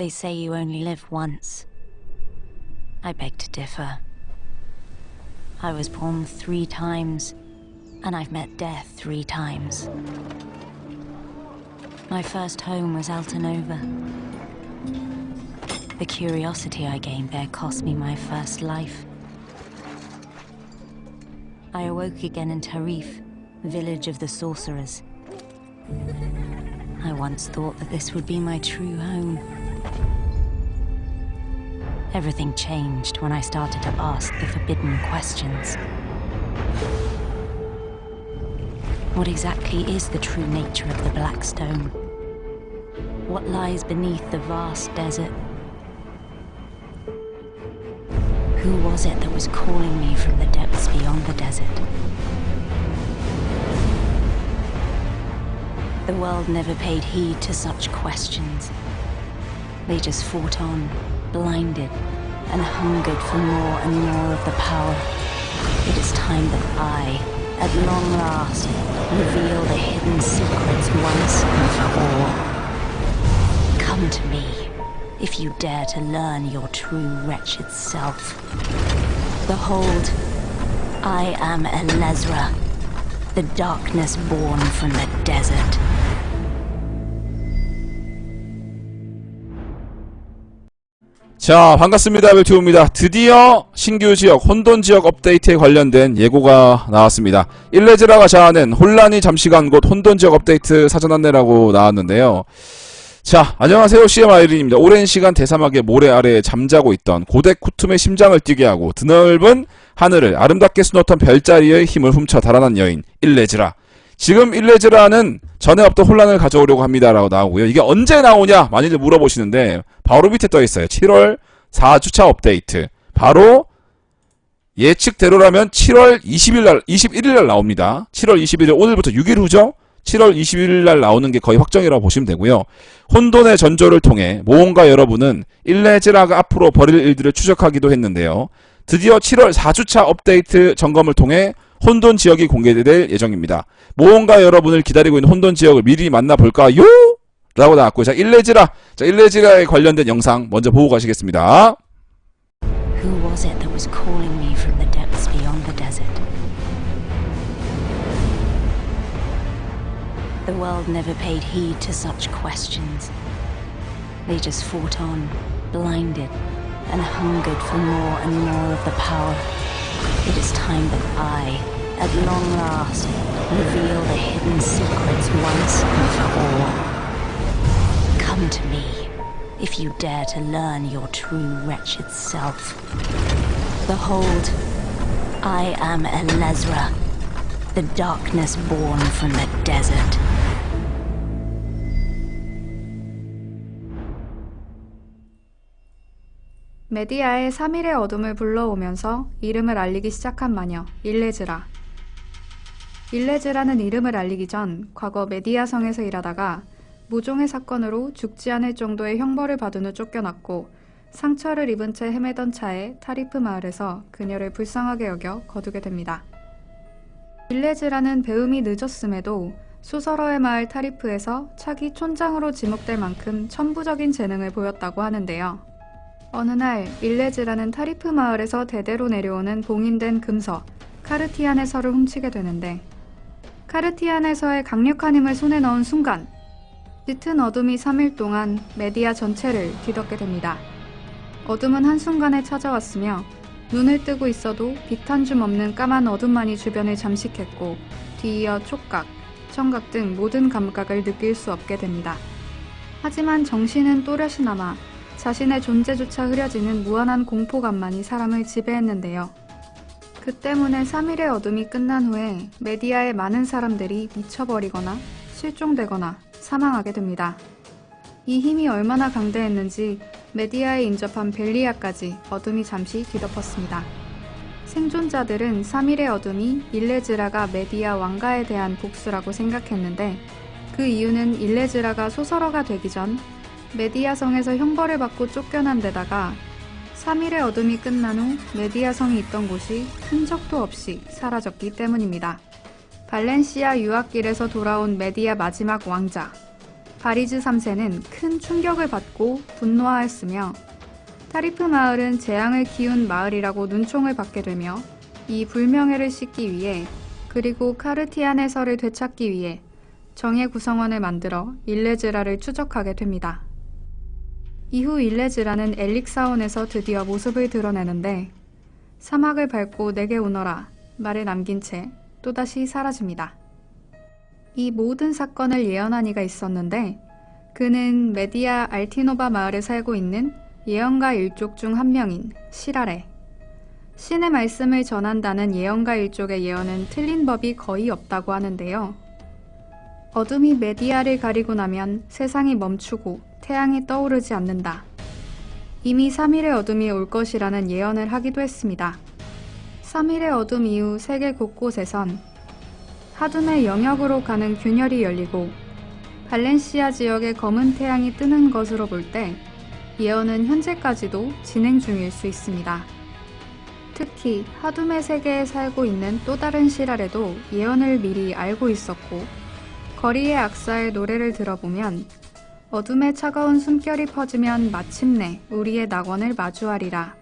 They say you only live once. I beg to differ. I was born three times, and I've met death three times. My first home was Altanova. The curiosity I gained there cost me my first life. I awoke again in Tarif, village of the sorcerers. I once thought that this would be my true home. Everything changed when I started to ask the forbidden questions. What exactly is the true nature of the Black Stone? What lies beneath the vast desert? Who was it that was calling me from the depths beyond the desert? The world never paid heed to such questions. They just fought on, blinded, and hungered for more and more of the power. It is time that I, at long last, reveal the hidden secrets once and for all. Come to me, if you dare to learn your true wretched self. Behold, I am Elezra, the darkness born from the desert. 자, 반갑습니다. 벨티오입니다. 드디어 신규 지역, 혼돈 지역 업데이트에 관련된 예고가 나왔습니다. 일레즈라가 자아낸 혼란이 잠시간 곳 혼돈 지역 업데이트 사전 안내라고 나왔는데요. 자, 안녕하세요. CM 아이린입니다. 오랜 시간 대사막의 모래 아래에 잠자고 있던 고대 쿠툼의 심장을 뛰게 하고 드넓은 하늘을 아름답게 수놓던 별자리의 힘을 훔쳐 달아난 여인, 일레즈라. 지금 일레즈라는 전에 없던 혼란을 가져오려고 합니다라고 나오고요. 이게 언제 나오냐 많이들 물어보시는데 바로 밑에 떠 있어요. 7월 4주차 업데이트. 바로 예측대로라면 7월 20일 날 21일 날 나옵니다. 7월 21일 오늘부터 6일 후죠. 7월 21일 날 나오는 게 거의 확정이라고 보시면 되고요. 혼돈의 전조를 통해 모험가 여러분은 일레즈라가 앞으로 벌일 일들을 추적하기도 했는데요. 드디어 7월 4주차 업데이트 점검을 통해 혼돈 지역이 공개될 예정입니다. 모험가 여러분을 기다리고 있는 혼돈 지역을 미리 만나볼까요? 라고 나왔고요. 자, 일레지라. 자, 일레지라에 관련된 영상 먼저 보고 가시겠습니다. Who was it that was calling me from the depths beyond the desert? The world never paid heed to such questions. They just fought on, blinded, and hungered for more and more of the power. It is time that I, at long last, reveal the hidden secrets once and for all. Come to me, if you dare to learn your true wretched self. Behold, I am Elezra, the darkness born from the desert. 메디아의 3일의 어둠을 불러오면서 이름을 알리기 시작한 마녀 일레즈라. 일레즈라는 이름을 알리기 전 과거 메디아성에서 일하다가 무종의 사건으로 죽지 않을 정도의 형벌을 받은 후 쫓겨났고 상처를 입은 채 헤매던 차에 타리프 마을에서 그녀를 불쌍하게 여겨 거두게 됩니다. 일레즈라는 배움이 늦었음에도 수서러의 마을 타리프에서 차기 촌장으로 지목될 만큼 천부적인 재능을 보였다고 하는데요. 어느 날 일레즈라는 타리프 마을에서 대대로 내려오는 봉인된 금서 카르티안의 서를 훔치게 되는데 카르티안의 서의 강력한 힘을 손에 넣은 순간 짙은 어둠이 3일 동안 메디아 전체를 뒤덮게 됩니다. 어둠은 한순간에 찾아왔으며 눈을 뜨고 있어도 빛 한 줌 없는 까만 어둠만이 주변을 잠식했고 뒤이어 촉각, 청각 등 모든 감각을 느낄 수 없게 됩니다. 하지만 정신은 또렷이 남아 자신의 존재조차 흐려지는 무한한 공포감만이 사람을 지배했는데요. 그 때문에 3일의 어둠이 끝난 후에 메디아의 많은 사람들이 미쳐버리거나 실종되거나 사망하게 됩니다. 이 힘이 얼마나 강대했는지 메디아에 인접한 벨리아까지 어둠이 잠시 뒤덮었습니다. 생존자들은 3일의 어둠이 일레즈라가 메디아 왕가에 대한 복수라고 생각했는데 그 이유는 일레즈라가 소설어가 되기 전 메디아성에서 형벌을 받고 쫓겨난 데다가 3일의 어둠이 끝난 후 메디아성이 있던 곳이 흔적도 없이 사라졌기 때문입니다. 발렌시아 유학길에서 돌아온 메디아 마지막 왕자. 바리즈 3세는 큰 충격을 받고 분노하였으며 타리프 마을은 재앙을 키운 마을이라고 눈총을 받게 되며 이 불명예를 씻기 위해 그리고 카르티안 해설을 되찾기 위해 정예 구성원을 만들어 일레즈라를 추적하게 됩니다. 이후 일레즈라는 엘릭 사원에서 드디어 모습을 드러내는데 사막을 밟고 내게 오너라 말을 남긴 채 또다시 사라집니다. 이 모든 사건을 예언한 이가 있었는데 그는 메디아 알티노바 마을에 살고 있는 예언가 일족 중 한 명인 시라레. 신의 말씀을 전한다는 예언가 일족의 예언은 틀린 법이 거의 없다고 하는데요. 어둠이 메디아를 가리고 나면 세상이 멈추고 태양이 떠오르지 않는다. 이미 3일의 어둠이 올 것이라는 예언을 하기도 했습니다. 3일의 어둠 이후 세계 곳곳에선 하둠의 영역으로 가는 균열이 열리고 발렌시아 지역에 검은 태양이 뜨는 것으로 볼 때 예언은 현재까지도 진행 중일 수 있습니다. 특히 하둠의 세계에 살고 있는 또 다른 시랄에도 예언을 미리 알고 있었고 거리의 악사의 노래를 들어보면 어둠의 차가운 숨결이 퍼지면 마침내 우리의 낙원을 마주하리라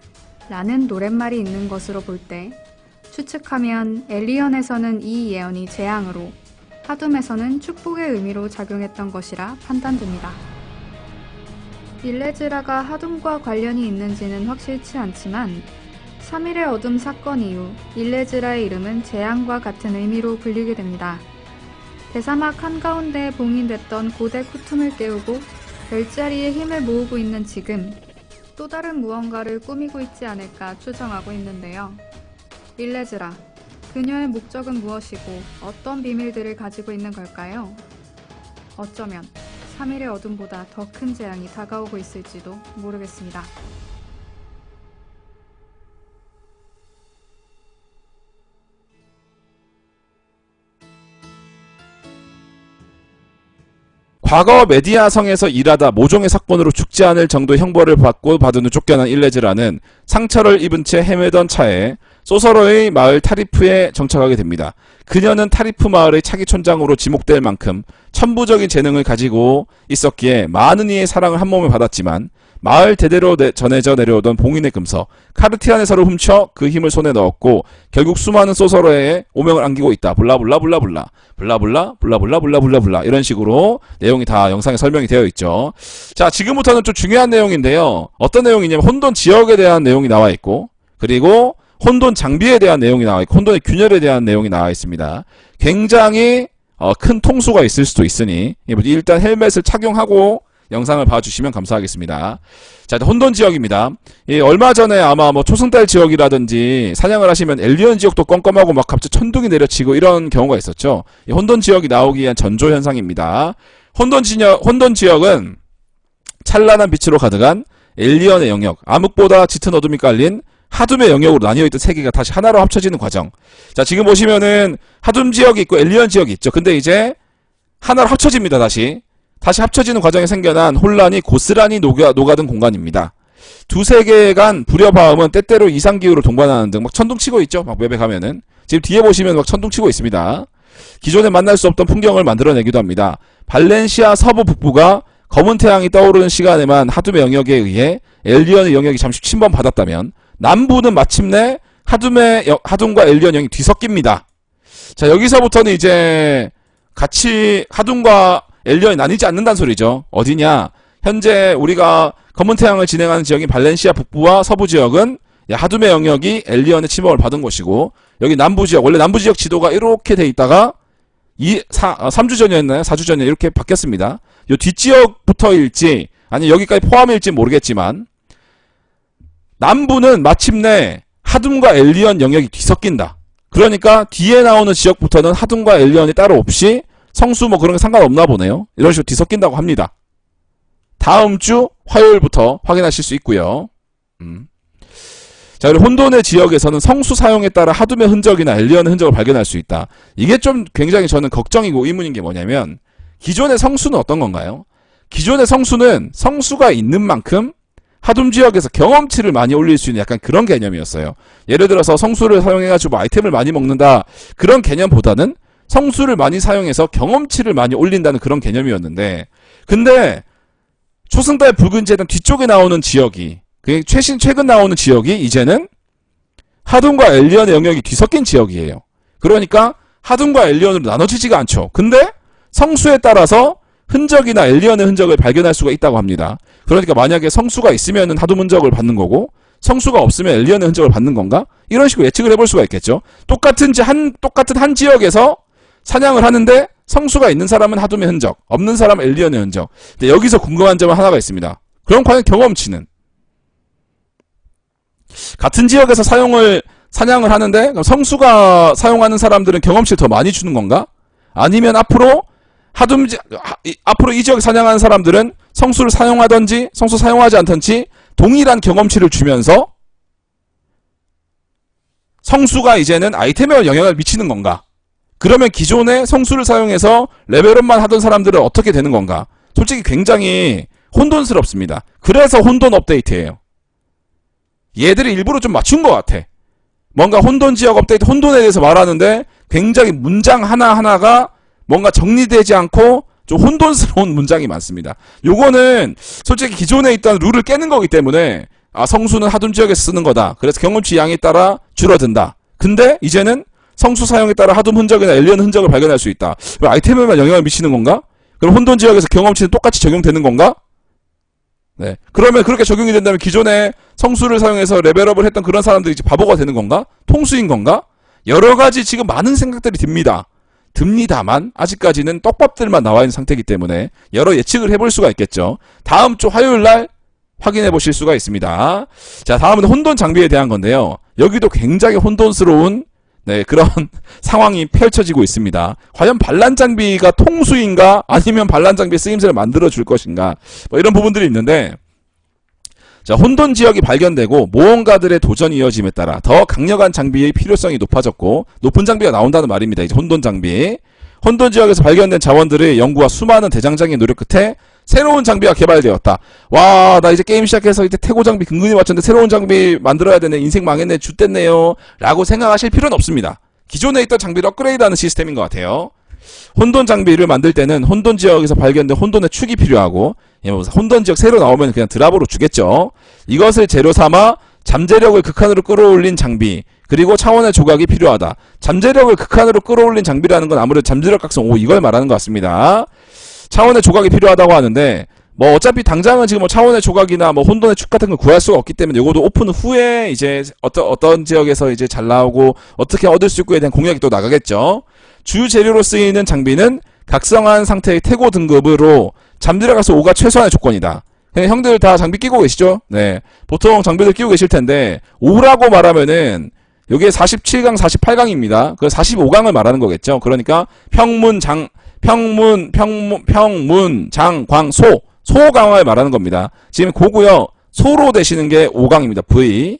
라는 노랫말이 있는 것으로 볼 때 추측하면 엘리언에서는 이 예언이 재앙으로 하둠에서는 축복의 의미로 작용했던 것이라 판단됩니다. 일레즈라가 하둠과 관련이 있는지는 확실치 않지만 3일의 어둠 사건 이후 일레즈라의 이름은 재앙과 같은 의미로 불리게 됩니다. 대사막 한가운데에 봉인됐던 고대 쿠툼을 깨우고 별자리의 힘을 모으고 있는 지금 또 다른 무언가를 꾸미고 있지 않을까 추정하고 있는데요. 일레즈라, 그녀의 목적은 무엇이고 어떤 비밀들을 가지고 있는 걸까요? 어쩌면 3일의 어둠보다 더 큰 재앙이 다가오고 있을지도 모르겠습니다. 과거 메디아성에서 일하다 모종의 사건으로 죽지 않을 정도의 형벌을 받고 받은 후 쫓겨난 일레즈라는 상처를 입은 채 헤매던 차에 소서로의 마을 타리프에 정착하게 됩니다. 그녀는 타리프 마을의 차기 촌장으로 지목될 만큼 천부적인 재능을 가지고 있었기에 많은 이의 사랑을 한 몸에 받았지만 마을 대대로 내- 전해져 내려오던 봉인의 금서 카르티안에서를 훔쳐 그 힘을 손에 넣었고 결국 수많은 소서로에 오명을 안기고 있다. 블라블라 블라블라 블라블라 블라블라 블라블라 블라 이런 식으로 내용이 다 영상에 설명이 되어 있죠. 자 지금부터는 좀 중요한 내용인데요. 어떤 내용이냐면 혼돈 지역에 대한 내용이 나와 있고 그리고 혼돈 장비에 대한 내용이 나와 있고 혼돈의 균열에 대한 내용이 나와 있습니다. 굉장히 어, 큰 통수가 있을 수도 있으니 일단 헬멧을 착용하고 영상을 봐주시면 감사하겠습니다. 자, 혼돈 지역입니다. 예, 얼마 전에 아마 뭐 초승달 지역이라든지 사냥을 하시면 엘리언 지역도 껌껌하고 막 갑자기 천둥이 내려치고 이런 경우가 있었죠. 이 혼돈 지역이 나오기 위한 전조 현상입니다. 혼돈 지역, 혼돈 지역은 찬란한 빛으로 가득한 엘리언의 영역, 암흑보다 짙은 어둠이 깔린 하둠의 영역으로 나뉘어 있던 세계가 다시 하나로 합쳐지는 과정. 자, 지금 보시면은 하둠 지역이 있고 엘리언 지역이 있죠. 근데 이제 하나로 합쳐집니다, 다시. 다시 합쳐지는 과정에 생겨난 혼란이 고스란히 녹아, 녹아든 공간입니다. 두 세계 간 불협화음은 때때로 이상기후를 동반하는 등 막 천둥치고 있죠. 막 웹에 가면은. 지금 뒤에 보시면 막 천둥치고 있습니다. 기존에 만날 수 없던 풍경을 만들어내기도 합니다. 발렌시아 서부 북부가 검은 태양이 떠오르는 시간에만 하둠의 영역에 의해 엘리언의 영역이 잠시 침범받았다면 남부는 마침내 하둠의 여- 하둠과 엘리언 영역이 뒤섞입니다. 자 여기서부터는 이제 같이 하둠과 엘리언이 나뉘지 않는다는 소리죠. 어디냐? 현재 우리가 검은 태양을 진행하는 지역인 발렌시아 북부와 서부 지역은 야, 하둠의 영역이 엘리언의 침범을 받은 곳이고 여기 남부 지역 원래 남부 지역 지도가 이렇게 돼 있다가 이 3주 전이었나요? 4주 전에 이렇게 바뀌었습니다. 요 뒷지역부터일지 아니 여기까지 포함일지 모르겠지만 남부는 마침내 하둠과 엘리언 영역이 뒤섞인다. 그러니까 뒤에 나오는 지역부터는 하둠과 엘리언이 따로 없이 성수 뭐 그런 게 상관없나 보네요. 이런 식으로 뒤섞인다고 합니다. 다음 주 화요일부터 확인하실 수 있고요. 음. 자, 그리고 혼돈의 지역에서는 성수 사용에 따라 하둠의 흔적이나 엘리언의 흔적을 발견할 수 있다. 이게 좀 굉장히 저는 걱정이고 의문인 게 뭐냐면 기존의 성수는 어떤 건가요? 기존의 성수는 성수가 있는 만큼 하둠 지역에서 경험치를 많이 올릴 수 있는 약간 그런 개념이었어요. 예를 들어서 성수를 사용해가지고 뭐 아이템을 많이 먹는다 그런 개념보다는 성수를 많이 사용해서 경험치를 많이 올린다는 그런 개념이었는데 근데 초승달 붉은 재단 뒤쪽에 나오는 지역이 그 최신 최근 나오는 지역이 이제는 하둔과 엘리언의 영역이 뒤섞인 지역이에요. 그러니까 하둔과 엘리언으로 나눠지지가 않죠. 근데 성수에 따라서 흔적이나 엘리언의 흔적을 발견할 수가 있다고 합니다. 그러니까 만약에 성수가 있으면 하둠 흔적을 받는 거고 성수가 없으면 엘리언의 흔적을 받는 건가? 이런 식으로 예측을 해볼 수가 있겠죠. 똑같은 지- 한 똑같은 한 지역에서 사냥을 하는데 성수가 있는 사람은 하둠의 흔적, 없는 사람은 엘리언의 흔적. 근데 여기서 궁금한 점은 하나가 있습니다. 그럼 과연 경험치는 같은 지역에서 사용을 사냥을 하는데 성수가 사용하는 사람들은 경험치를 더 많이 주는 건가? 아니면 앞으로 하둠 지 앞으로 이 지역 사냥하는 사람들은 성수를 사용하든지 성수 사용하지 않든지 동일한 경험치를 주면서 성수가 이제는 아이템에 영향을 미치는 건가? 그러면 기존에 성수를 사용해서 레벨업만 하던 사람들은 어떻게 되는 건가? 솔직히 굉장히 혼돈스럽습니다. 그래서 혼돈 업데이트예요. 얘들이 일부러 좀 맞춘 것 같아. 뭔가 혼돈 지역 업데이트, 혼돈에 대해서 말하는데 굉장히 문장 하나하나가 뭔가 정리되지 않고 좀 혼돈스러운 문장이 많습니다. 요거는 솔직히 기존에 있던 룰을 깨는 거기 때문에 아 성수는 하둠 지역에서 쓰는 거다. 그래서 경험치 양에 따라 줄어든다. 근데 이제는 성수 사용에 따라 하둠 흔적이나 엘리언 흔적을 발견할 수 있다. 왜 아이템에만 영향을 미치는 건가? 그럼 혼돈 지역에서 경험치는 똑같이 적용되는 건가? 네. 그러면 그렇게 적용이 된다면 기존에 성수를 사용해서 레벨업을 했던 그런 사람들이 이제 바보가 되는 건가? 통수인 건가? 여러 가지 지금 많은 생각들이 듭니다. 듭니다만 아직까지는 떡밥들만 나와 있는 상태이기 때문에 여러 예측을 해볼 수가 있겠죠. 다음 주 화요일 날 확인해 보실 수가 있습니다. 자, 다음은 혼돈 장비에 대한 건데요. 여기도 굉장히 혼돈스러운 네, 그런 상황이 펼쳐지고 있습니다. 과연 반란 장비가 통수인가 아니면 반란 장비의 쓰임새를 만들어 줄 것인가 뭐 이런 부분들이 있는데 자, 혼돈 지역이 발견되고 모험가들의 도전이 이어짐에 따라 더 강력한 장비의 필요성이 높아졌고 높은 장비가 나온다는 말입니다. 이제 혼돈 장비. 혼돈 지역에서 발견된 자원들의 연구와 수많은 대장장의 노력 끝에 새로운 장비가 개발되었다. 와, 나 이제 게임 시작해서 이제 태고 장비 근근히 맞췄는데 새로운 장비 만들어야 되네. 인생 망했네. jut됐네요. 라고 생각하실 필요는 없습니다. 기존에 있던 장비를 업그레이드하는 시스템인 것 같아요. 혼돈 장비를 만들 때는 혼돈 지역에서 발견된 혼돈의 축이 필요하고 예, 뭐 혼돈 지역 새로 나오면 그냥 드랍으로 주겠죠. 이것을 재료 삼아 잠재력을 극한으로 끌어올린 장비 그리고 차원의 조각이 필요하다. 잠재력을 극한으로 끌어올린 장비라는 건 아무래도 잠재력 각성 5 이걸 말하는 것 같습니다. 차원의 조각이 필요하다고 하는데 뭐 어차피 당장은 지금 뭐 차원의 조각이나 뭐 혼돈의 축 같은 걸 구할 수가 없기 때문에 요것도 오픈 후에 이제 어떤 어떤 지역에서 이제 잘 나오고 어떻게 얻을 수 있고에 대한 공략이 또 나가겠죠. 주 재료로 쓰이는 장비는 각성한 상태의 태고 등급으로 잠들어 가서 5가 최소한의 조건이다. 그냥 형들 다 장비 끼고 계시죠? 네. 보통 장비들 끼고 계실 텐데 5라고 말하면은 요게 47강, 48강입니다. 그 45강을 말하는 거겠죠. 그러니까 평문 장 평문 평문 평문 장 광 소 소강을 말하는 겁니다. 지금 고고요. 소로 되시는 게 5강입니다. V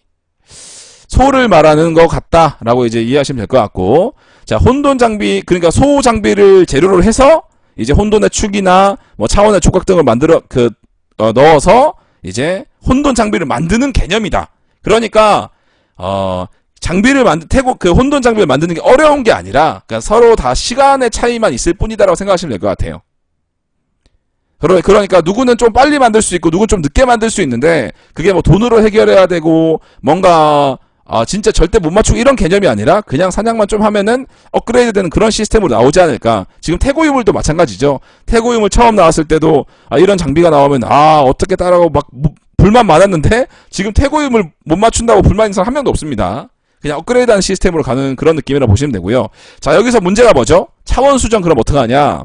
소를 말하는 것 같다라고 이제 이해하시면 될 것 같고 자 혼돈 장비 그러니까 소 장비를 재료로 해서 이제 혼돈의 축이나 뭐 차원의 촉각 등을 만들어 그 어, 넣어서 이제 혼돈 장비를 만드는 개념이다. 그러니까 어 장비를 만드 태고 그 혼돈 장비를 만드는 게 어려운 게 아니라 그냥 서로 다 시간의 차이만 있을 뿐이다라고 생각하시면 될 것 같아요. 그러, 그러니까 누구는 좀 빨리 만들 수 있고 누구는 좀 늦게 만들 수 있는데 그게 뭐 돈으로 해결해야 되고 뭔가 아 진짜 절대 못 맞추고 이런 개념이 아니라 그냥 사냥만 좀 하면은 업그레이드 되는 그런 시스템으로 나오지 않을까. 지금 태고 유물도 마찬가지죠. 태고 유물 처음 나왔을 때도 아 이런 장비가 나오면 아 어떻게 따라고 막 무- 불만 많았는데 지금 태고 유물 못 맞춘다고 불만 있는 사람 한 명도 없습니다 그냥 업그레이드하는 시스템으로 가는 그런 느낌이라 보시면 되고요 자 여기서 문제가 뭐죠 차원 수정 그럼 어떡하냐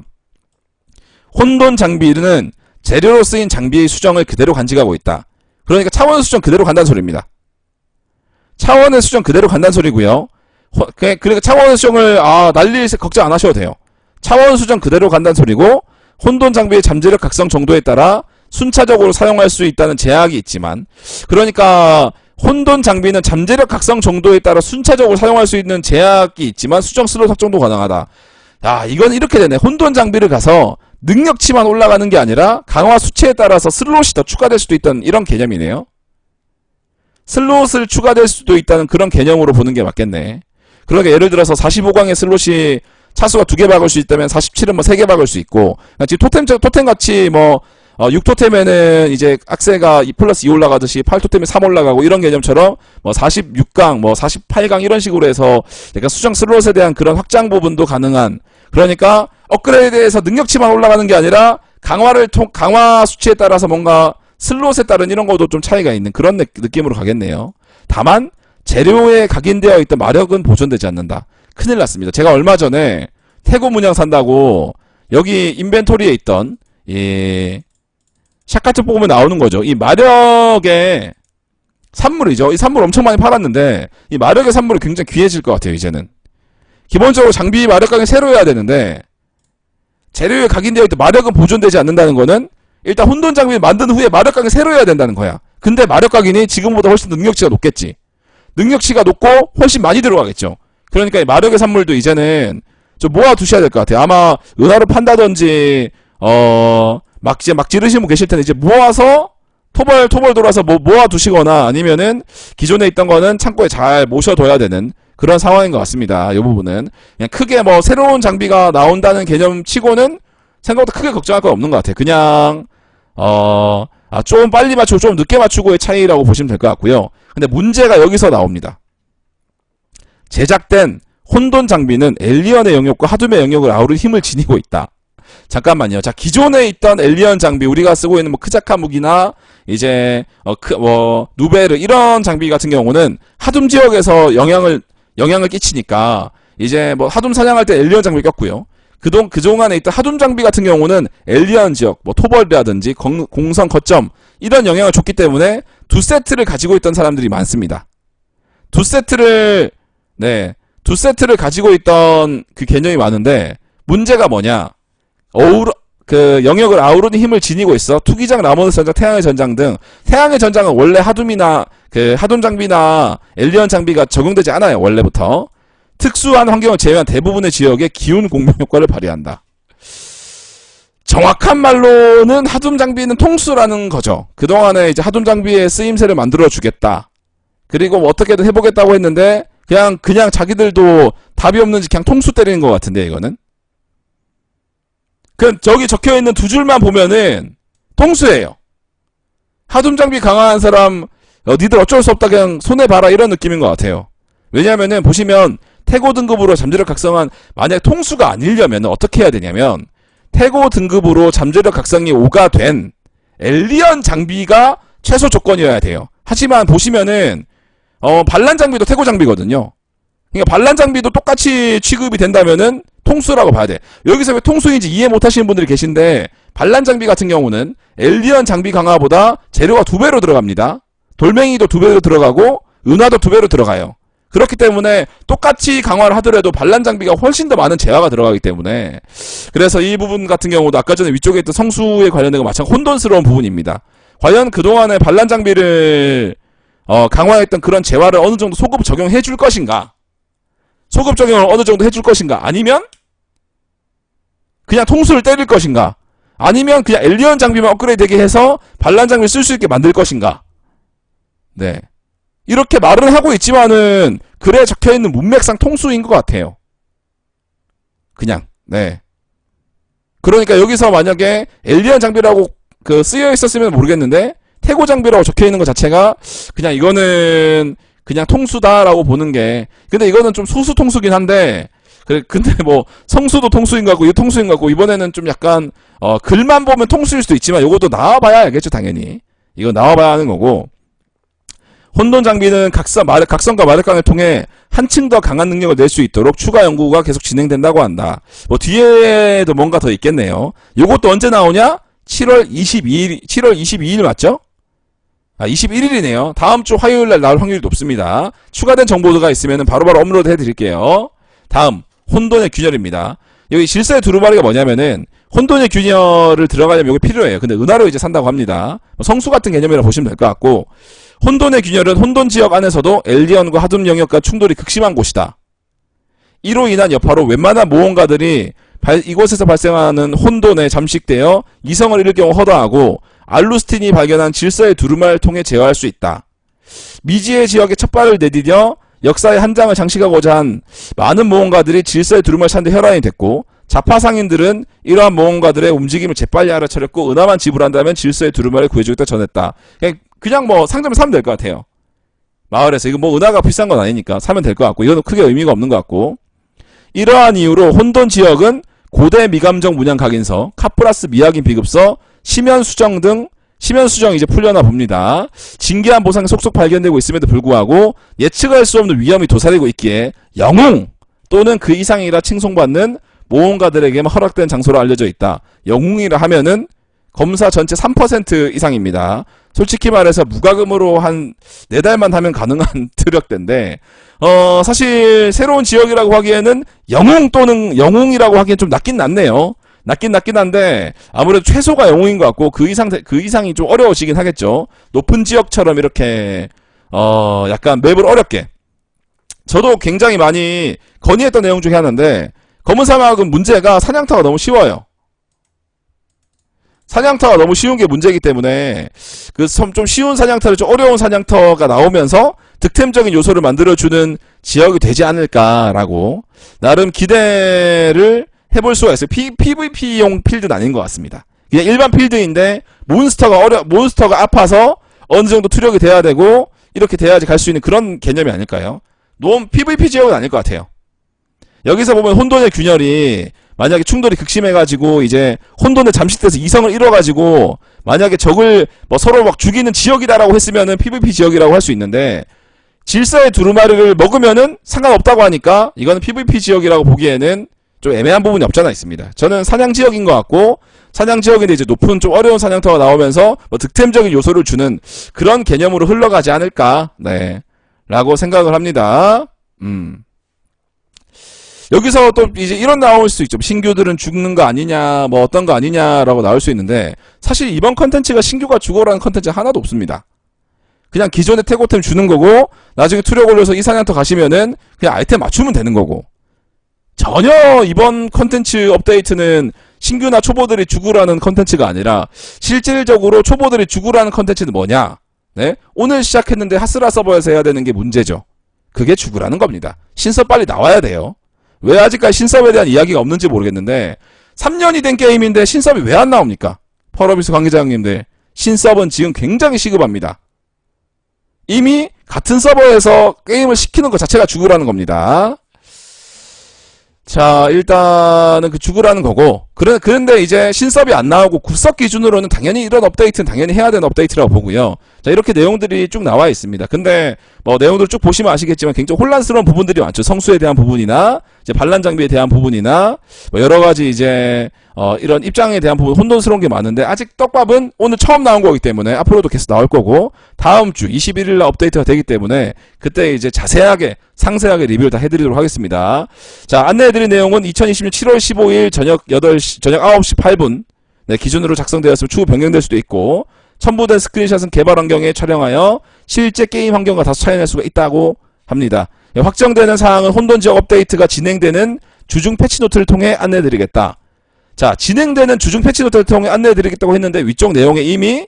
혼돈 장비는 재료로 쓰인 장비의 수정을 그대로 간직하고 있다. 그러니까 차원 수정 그대로 간다는 소리입니다. 차원의 수정 그대로 간다는 소리고요. 호- 그- 그러니까 차원 수정을 아 날릴 세- 걱정 안 하셔도 돼요. 차원 수정 그대로 간다는 소리고 혼돈 장비의 잠재력 각성 정도에 따라 순차적으로 사용할 수 있다는 제약이 있지만 그러니까 혼돈 장비는 잠재력 각성 정도에 따라 순차적으로 사용할 수 있는 제약이 있지만 수정 슬롯 확정도 가능하다. 야, 이건 이렇게 되네. 혼돈 장비를 가서 능력치만 올라가는 게 아니라 강화 수치에 따라서 슬롯이 더 추가될 수도 있다는 이런 개념이네요. 슬롯을 추가될 수도 있다는 그런 개념으로 보는 게 맞겠네. 그러니까 예를 들어서 45강의 슬롯이 차수가 두 개 박을 수 있다면 47은 뭐 세 개 박을 수 있고 그러니까 지금 토템 토템 같이 뭐 어, 6토템에는 이제 악세가 2 플러스 2 올라가듯이 8토템에 3 올라가고 이런 개념처럼 뭐 46강, 뭐 48강 이런 식으로 해서 약간 수정 슬롯에 대한 그런 확장 부분도 가능한 그러니까 업그레이드에서 능력치만 올라가는 게 아니라 강화를 통, 강화 수치에 따라서 뭔가 슬롯에 따른 이런 것도 좀 차이가 있는 그런 느- 느낌으로 가겠네요. 다만 재료에 각인되어 있던 마력은 보존되지 않는다. 큰일 났습니다. 제가 얼마 전에 태고 문양 산다고 여기 인벤토리에 있던 이 샷카트 뽑으면 나오는 거죠. 이 마력의 산물이죠. 이 산물 엄청 많이 팔았는데 이 마력의 산물이 굉장히 귀해질 것 같아요. 이제는 기본적으로 장비 마력 강이 새로 해야 되는데 재료에 각인되어 있던 마력은 보존되지 않는다는 거는 일단 혼돈 장비를 만든 후에 마력 강이 새로 해야 된다는 거야. 근데 마력 각인이 지금보다 훨씬 더 능력치가 높겠지. 능력치가 높고 훨씬 많이 들어가겠죠. 그러니까 이 마력의 산물도 이제는 좀 모아 두셔야 될 것 같아요. 아마 은하로 판다든지 어, 막 이제 막 지르시는 분 계실 텐데 이제 모아서 토벌 토벌 돌아서 뭐 모아 두시거나 아니면은 기존에 있던 거는 창고에 잘 모셔둬야 되는 그런 상황인 것 같습니다. 이 부분은 그냥 크게 뭐 새로운 장비가 나온다는 개념 치고는 생각보다 크게 걱정할 건 없는 것 같아요. 그냥 어, 아, 좀 빨리 맞추고 좀 늦게 맞추고의 차이라고 보시면 될 것 같고요. 근데 문제가 여기서 나옵니다. 제작된 혼돈 장비는 엘리언의 영역과 하둠의 영역을 아우를 힘을 지니고 있다. 잠깐만요. 자, 기존에 있던 엘리언 장비, 우리가 쓰고 있는 뭐 크자카 무기나, 이제, 어, 크, 뭐, 누베르, 이런 장비 같은 경우는 하둠 지역에서 영향을, 영향을 끼치니까, 이제 뭐, 하둠 사냥할 때 엘리언 장비 꼈고요. 그동, 그동안에 있던 하둠 장비 같은 경우는 엘리언 지역, 뭐, 토벌이라든지, 공, 공성 거점, 이런 영향을 줬기 때문에 두 세트를 가지고 있던 사람들이 많습니다. 두 세트를, 네, 두 세트를 가지고 있던 그 개념이 많은데, 문제가 뭐냐. 어우러, 그, 영역을 아우르는 힘을 지니고 있어. 투기장, 라모스 전장, 태양의 전장 등. 태양의 전장은 원래 하둠이나, 그, 하둠 장비나 엘리언 장비가 적용되지 않아요. 원래부터. 특수한 환경을 제외한 대부분의 지역에 기운 공명 효과를 발휘한다. 정확한 말로는 하둠 장비는 통수라는 거죠. 그동안에 이제 하둠 장비의 쓰임새를 만들어 주겠다. 그리고 뭐 어떻게든 해보겠다고 했는데, 그냥, 그냥 자기들도 답이 없는지 그냥 통수 때리는 것 같은데, 이거는. 그, 저기 적혀 있는 두 줄만 보면은, 통수예요. 하둠 장비 강화한 사람, 어, 니들 어쩔 수 없다, 그냥 손해 봐라, 이런 느낌인 것 같아요. 왜냐면은, 보시면, 태고 등급으로 잠재력 각성한, 만약 통수가 아니려면 어떻게 해야 되냐면, 태고 등급으로 잠재력 각성이 5가 된, 엘리언 장비가 최소 조건이어야 돼요. 하지만 보시면은, 어, 반란 장비도 태고 장비거든요. 그러니까 반란 장비도 똑같이 취급이 된다면은 통수라고 봐야 돼. 여기서 왜 통수인지 이해 못 하시는 분들이 계신데, 반란 장비 같은 경우는 엘리언 장비 강화보다 재료가 두 배로 들어갑니다. 돌멩이도 두 배로 들어가고, 은화도 두 배로 들어가요. 그렇기 때문에 똑같이 강화를 하더라도 반란 장비가 훨씬 더 많은 재화가 들어가기 때문에 그래서 이 부분 같은 경우도 아까 전에 위쪽에 있던 성수에 관련된 거 마찬가지 혼돈스러운 부분입니다. 과연 그동안에 반란 장비를 어, 강화했던 그런 재화를 어느 정도 소급 적용해 줄 것인가? 소급 적용을 어느 정도 해줄 것인가? 아니면 그냥 통수를 때릴 것인가? 아니면 그냥 엘리언 장비만 업그레이드 되게 해서 반란 장비를 쓸수 있게 만들 것인가? 네. 이렇게 말은 하고 있지만은 글에 적혀 있는 문맥상 통수인 것 같아요. 그냥 네. 그러니까 여기서 만약에 엘리언 장비라고 그 쓰여 있었으면 모르겠는데 태고 장비라고 적혀 있는 것 자체가 그냥 이거는 그냥 통수다라고 보는 게 근데 이거는 좀 소수 통수긴 한데 그래 근데 뭐 성수도 통수인 것 같고 이 통수인 것 같고 이번에는 좀 약간 어 글만 보면 통수일 수도 있지만 요것도 나와봐야 알겠죠 당연히 이거 나와봐야 하는 거고 혼돈 장비는 각성, 마력, 각성과 마력강을 통해 한층 더 강한 능력을 낼 수 있도록 추가 연구가 계속 진행된다고 한다. 뭐 뒤에도 뭔가 더 있겠네요. 요것도 언제 나오냐? 7월 22일, 7월 22일 맞죠? 아, 21일이네요. 다음 주 화요일 날 나올 확률이 높습니다. 추가된 정보가 있으면 바로바로 업로드 해드릴게요. 다음, 혼돈의 균열입니다. 여기 질서의 두루마리가 뭐냐면은, 혼돈의 균열을 들어가려면 이게 필요해요. 근데 은하로 이제 산다고 합니다. 뭐 성수 같은 개념이라 보시면 될 것 같고, 혼돈의 균열은 혼돈 지역 안에서도 엘리언과 하둠 영역과 충돌이 극심한 곳이다. 이로 인한 여파로 웬만한 모험가들이 발- 이곳에서 발생하는 혼돈에 잠식되어 이성을 잃을 경우 허다하고 알루스틴이 발견한 질서의 두루마를 통해 제어할 수 있다. 미지의 지역에 첫 발을 내디뎌 역사의 한 장을 장식하고자 한 많은 모험가들이 질서의 두루마리 찾는 혈안이 됐고 자파 상인들은 이러한 모험가들의 움직임을 재빨리 알아차렸고 은하만 지불한다면 질서의 두루마리를 구해주겠다 전했다. 그냥, 그냥 뭐 상점에 사면 될 것 같아요. 마을에서 이거 뭐 은하가 비싼 건 아니니까 사면 될 것 같고 이거는 크게 의미가 없는 것 같고 이러한 이유로 혼돈 지역은 고대 미감정 문양 각인서, 카프라스 미확인 비급서, 심연 수정 등 심연 수정이 이제 풀려나 봅니다. 징계한 보상이 속속 발견되고 있음에도 불구하고 예측할 수 없는 위험이 도사리고 있기에 영웅 또는 그 이상이라 칭송받는 모험가들에게만 허락된 장소로 알려져 있다. 영웅이라 하면은 검사 전체 3% 이상입니다. 솔직히 말해서 무과금으로 한 네 달만 하면 가능한 트력대인데 어 사실 새로운 지역이라고 하기에는 영웅 또는 영웅이라고 하기엔 좀 낮긴 낮네요. 낮긴 낮긴 한데 아무래도 최소가 영웅인 것 같고 그 이상 그 이상이 좀 어려워지긴 하겠죠. 높은 지역처럼 이렇게 어 약간 맵을 어렵게 저도 굉장히 많이 건의했던 내용 중에 하나인데 검은 사막은 문제가 사냥터가 너무 쉬워요. 사냥터가 너무 쉬운 게 문제이기 때문에 그 좀 쉬운 사냥터를 좀 어려운 사냥터가 나오면서 득템적인 요소를 만들어주는 지역이 되지 않을까라고 나름 기대를 해볼 수가 있어요. P, PVP용 필드는 아닌 것 같습니다. 그냥 일반 필드인데 몬스터가 어려 몬스터가 아파서 어느 정도 투력이 돼야 되고 이렇게 돼야지 갈 수 있는 그런 개념이 아닐까요? 논 PVP 지역은 아닐 것 같아요. 여기서 보면 혼돈의 균열이 만약에 충돌이 극심해가지고 이제 혼돈에 잠식돼서 이성을 잃어가지고 만약에 적을 뭐 서로 막 죽이는 지역이다라고 했으면은 PVP 지역이라고 할 수 있는데 질서의 두루마리를 먹으면은 상관없다고 하니까 이거는 PVP 지역이라고 보기에는 좀 애매한 부분이 없잖아 있습니다. 저는 사냥 지역인 것 같고 사냥 지역인데 이제 높은 좀 어려운 사냥터가 나오면서 뭐 득템적인 요소를 주는 그런 개념으로 흘러가지 않을까 네 라고 생각을 합니다. 음. 여기서 또 이제 이런 나올 수 있죠. 신규들은 죽는 거 아니냐, 뭐 어떤 거 아니냐라고 나올 수 있는데 사실 이번 컨텐츠가 신규가 죽어라는 컨텐츠 하나도 없습니다. 그냥 기존의 태고템 주는 거고 나중에 투력 올려서 이 사냥터 가시면은 그냥 아이템 맞추면 되는 거고 전혀 이번 컨텐츠 업데이트는 신규나 초보들이 죽으라는 컨텐츠가 아니라 실질적으로 초보들이 죽으라는 컨텐츠는 뭐냐? 네? 오늘 시작했는데 하스라 서버에서 해야 되는 게 문제죠. 그게 죽으라는 겁니다. 신서 빨리 나와야 돼요. 왜 아직까지 신섭에 대한 이야기가 없는지 모르겠는데 3년이 된 게임인데 신섭이 왜 안 나옵니까? 펄어비스 관계자님들 신섭은 지금 굉장히 시급합니다. 이미 같은 서버에서 게임을 시키는 것 자체가 죽으라는 겁니다. 자, 일단은 그 죽으라는 거고. 그런, 그런데 이제 신섭이 안 나오고 굴석 기준으로는 당연히 이런 업데이트는 당연히 해야 되는 업데이트라고 보고요. 자, 이렇게 내용들이 쭉 나와 있습니다. 근데 뭐 내용들 쭉 보시면 아시겠지만 굉장히 혼란스러운 부분들이 많죠. 성수에 대한 부분이나 이제 반란 장비에 대한 부분이나 뭐 여러 가지 이제 어 이런 입장에 대한 부분 혼돈스러운 게 많은데 아직 떡밥은 오늘 처음 나온 거기 때문에 앞으로도 계속 나올 거고 다음 주 21일 날 업데이트가 되기 때문에 그때 이제 자세하게 상세하게 리뷰를 다 해드리도록 하겠습니다. 자 안내해드린 내용은 2020년 7월 15일 저녁 8시 저녁 9시 8분 네, 기준으로 작성되었으면 추후 변경될 수도 있고 첨부된 스크린샷은 개발 환경에 촬영하여 실제 게임 환경과 다소 차이날 수가 있다고 합니다. 예, 확정되는 사항은 혼돈 지역 업데이트가 진행되는 주중 패치 노트를 통해 안내드리겠다. 자, 진행되는 주중 패치 노트를 통해 안내드리겠다고 했는데 위쪽 내용에 이미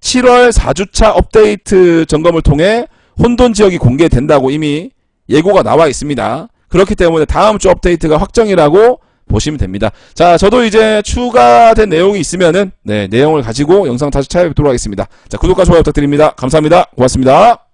7월 4주차 업데이트 점검을 통해 혼돈 지역이 공개된다고 이미 예고가 나와 있습니다. 그렇기 때문에 다음 주 업데이트가 확정이라고 보시면 됩니다. 자, 저도 이제 추가된 내용이 있으면은 네, 내용을 가지고 영상 다시 찾아뵙도록 하겠습니다. 자, 구독과 좋아요 부탁드립니다. 감사합니다. 고맙습니다.